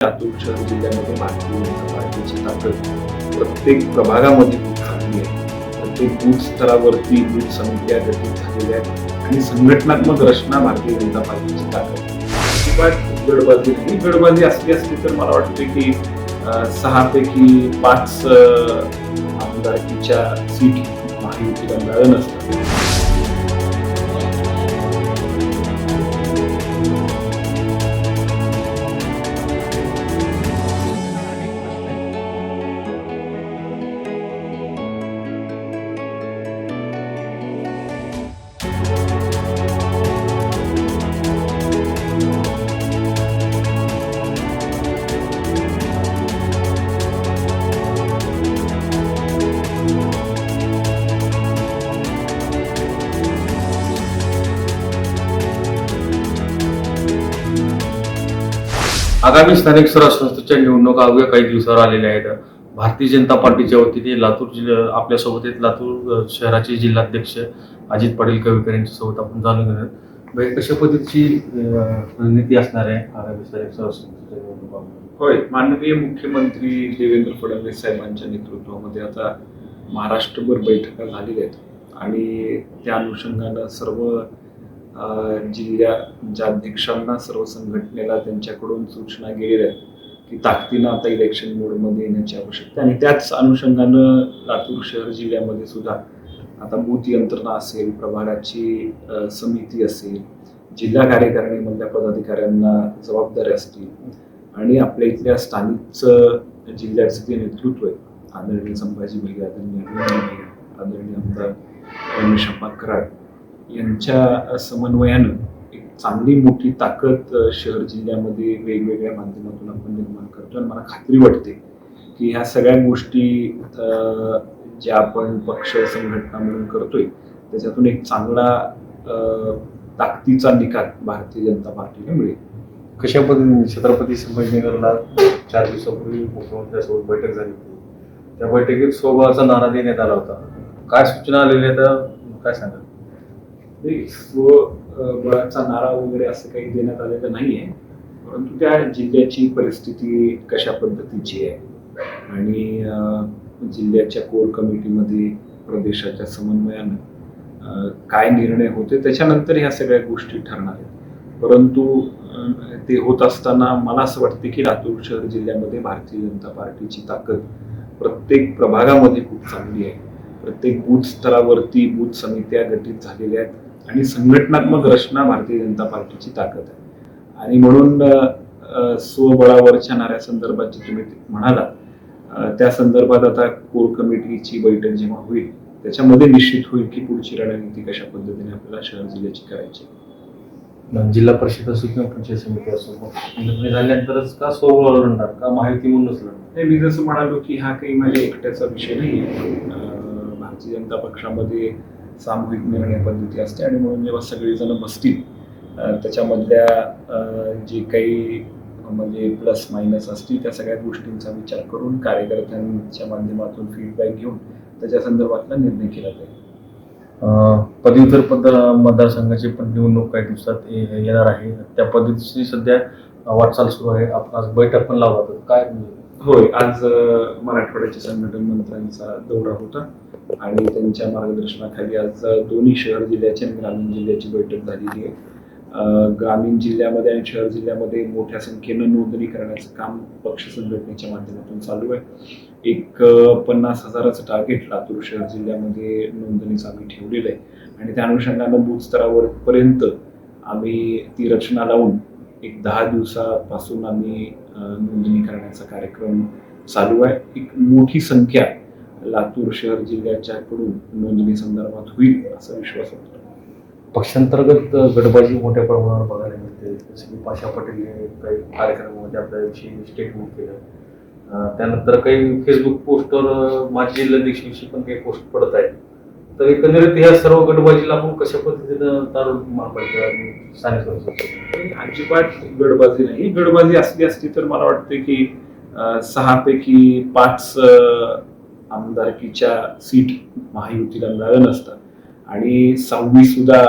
लातूर शहर जिल्ह्यामध्ये भारतीय ताकद प्रत्येक प्रभागामध्ये झाली आहे. प्रत्येक बूथ स्तरावरती बूथ समित्या गठीत झालेल्या आहेत आणि संघटनात्मक रचना भारतीय जनता पार्टीची ताकद गडबाजी ही गडबाजी असली असली तर मला वाटते की अं, सहापैकी पाच आमदारकीच्या सीट महायुतीला मिळालं नसतं. आगामी स्थानिक स्वराज संस्थेच्या निवडणुका अवघ्या काही दिवसावर आलेल्या आहेत. भारतीय जनता पार्टीच्या वतीने लातूर जिल्हा आपल्यासोबत आहेत लातूर शहराचे जिल्हाध्यक्ष अजित पाटील कविकर यांच्यासोबत आपण जाणून घेणार आहोत. कशा पद्धतीची रणनीती असणार आहे आगामी स्थानिक स्वराज संस्थेच्या निवडणुका होय माननीय मुख्यमंत्री देवेंद्र फडणवीस साहेबांच्या नेतृत्वामध्ये आता महाराष्ट्रभर बैठका झालेल्या आहेत. आणि त्या अनुषंगानं सर्व जिल्ह्या ज्या अध्यक्षांना सर्व संघटनेला त्यांच्याकडून सूचना गेलेल्या आहेत की ताकदीनं आता इलेक्शन मोडमध्ये येण्याची आवश्यकता आणि त्याच अनुषंगानं लातूर शहर जिल्ह्यामध्ये सुद्धा आता बूथ यंत्रणा असेल प्रभागाची समिती असेल जिल्हा कार्यकारिणीमधल्या पदाधिकाऱ्यांना जबाबदाऱ्या असतील आणि आपल्या इथल्या स्थानिकचं जिल्ह्याचं जे नेतृत्व आहे आदरणीय संभाजी भैया आदरणीय आदरणीय आमदार रमेश अप्पा कराड यांच्या समन्वयानं एक चांगली मोठी ताकद शहर जिल्ह्यामध्ये वेगवेगळ्या माध्यमातून आपण निर्माण करतो. आणि मला खात्री वाटते की ह्या सगळ्या गोष्टी ज्या आपण पक्ष संघटना म्हणून करतोय त्याच्यातून एक चांगला ताकदीचा निकाल भारतीय जनता पार्टीला मिळेल. कशा पद्धतीने? छत्रपती संभाजीनगरला चार दिवसापूर्वी मुख्यमंत्र्यांसोबत बैठक झाली होती. त्या बैठकीत स्वभावाचा नारा देण्यात आला होता. काय सूचना आलेल्या त्या काय सांगा बळाचा नारा वगैरे असं काही देण्यात आलेलं नाहीये. परंतु त्या जिल्ह्याची परिस्थिती कशा पद्धतीची आहे? आणि जिल्ह्याच्या कोर कमिटीमध्ये प्रदेशाच्या समन्वयानं काय निर्णय होते त्याच्यानंतर ह्या सगळ्या गोष्टी ठरणार आहेत. परंतु ते होत असताना मला असं वाटते की लातूर शहर जिल्ह्यामध्ये भारतीय जनता पार्टीची ताकद प्रत्येक प्रभागामध्ये खूप चांगली आहे. प्रत्येक बूथ स्तरावरती बूथ समित्या गठीत झालेल्या आहेत. आणि संघटनात्मक रचना भारतीय जनता पार्टीची ताकद आहे. आणि म्हणून स्वबळावरच्या नाऱ्या संदर्भात जे तुम्ही म्हणाला त्या संदर्भात आता कोर कमिटीची बैठक जेव्हा होईल त्याच्यामध्ये निश्चित होईल की पुढची रणनीती कशा पद्धतीने आपल्याला शहर जिल्ह्याची करायची जिल्हा परिषद असो किंवा पंचायत समिती असो झाल्यानंतरच का स्वबळ लढणार का माहिती म्हणूनच लढणार नाही, मी जसं म्हणालो की हा काही माझ्या एकट्याचा विषय नाही भारतीय जनता पक्षामध्ये सामूहिक निर्णय पद्धती असते आणि म्हणून जेव्हा सगळेजण बसतील त्याच्यामधल्या जे काही म्हणजे प्लस मायनस असतील त्या सगळ्या गोष्टींचा विचार करून कार्यकर्त्यांच्या माध्यमातून फीडबॅक घेऊन त्याच्या संदर्भातला निर्णय केला जाईल. अं, पदवीधर पद मतदारसंघाची पण निवडणूक काही दिवसात येणार आहे. त्या पद्धतीची सध्या वाटचाल सुरू आहे. आपण आज बैठक पण लावला. काय होय आज मराठवाड्याच्या संघटन मंत्र्यांचा दौरा होता आणि त्यांच्या मार्गदर्शनाखाली आज दोन्ही शहर जिल्ह्याची आणि ग्रामीण जिल्ह्याची बैठक झालेली आहे. ग्रामीण जिल्ह्यामध्ये आणि शहर जिल्ह्यामध्ये मोठ्या संख्येनं नोंदणी करण्याचं काम पक्ष संघटनेच्या माध्यमातून चालू आहे. एक पन्नास हजाराचं टार्गेट लातूर शहर जिल्ह्यामध्ये नोंदणीचं आम्ही ठेवलेलं आहे. आणि त्या अनुषंगानं बूथ स्तरावर पर्यंत आम्ही ती रचना लावून एक दहा दिवसापासून आम्ही नोंदणी करण्याचा कार्यक्रम चालू आहे. एक मोठी संख्या लातूर शहर जिल्ह्याच्याकडून नोंदणी संदर्भात होईल असा विश्वास वाटतो पक्षांतर्गत गडबाजी मोठ्या प्रमाणावर बघायला मिळते. जसं की पाशा पटेल काही कार्यक्रमामध्ये आपल्याविषयी स्टेटमेंट केलं. त्यानंतर काही फेसबुक पोस्टवर माझी जिल्हाध्यक्षाविषयी पण काही पोस्ट पडत आहेत. तर एकंदरीत ह्या सर्व गडबाजीला आपण कशा पद्धतीनं तारून महापालिका आणि सांगितलं अजिबात गडबाजी नाही. गडबाजी असली असती तर मला वाटते की सहापैकी पाच आमदारकीच्या सीट महायुतीला मिळालं नसतं. आणि सहावी सुद्धा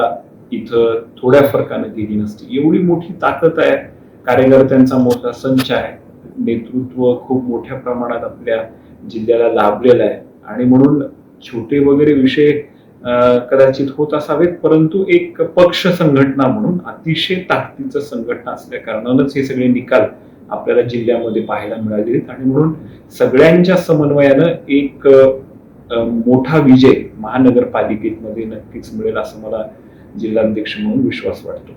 इथं थोड्या फरकाने गेली नसती. एवढी मोठी ताकद आहे कार्यकर्त्यांचा मोठा संच आहे. नेतृत्व खूप मोठ्या प्रमाणात आपल्या जिल्ह्याला लाभलेलं आहे. आणि म्हणून छोटे वगैरे विषय कदाचित होत असावेत परंतु एक पक्ष संघटना म्हणून अतिशय ताकदीचं संघटना असल्या कारणानंच हे सगळे निकाल आपल्याला जिल्ह्यामध्ये पाहायला मिळाले आणि म्हणून सगळ्यांच्या समन्वयानं एक मोठा विजय महानगरपालिकेमध्ये नक्कीच मिळेल असं मला जिल्हाध्यक्ष म्हणून विश्वास वाटतो.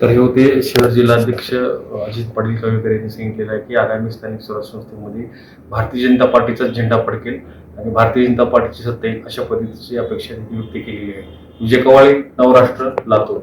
तर हे होते शहर जिल्हाध्यक्ष अजित पाटील कवेकर यांनी सांगितलेलं आहे की आगामी स्थानिक स्वराज्य संस्थेमध्ये भारतीय जनता पार्टीचा झेंडा फडकेल. आणि भारतीय जनता पार्टीची सत्ता येईल अशा पद्धतीची अपेक्षा नियुक्ती केलेली आहे. विजय कवाळे नवराष्ट्र लातूर.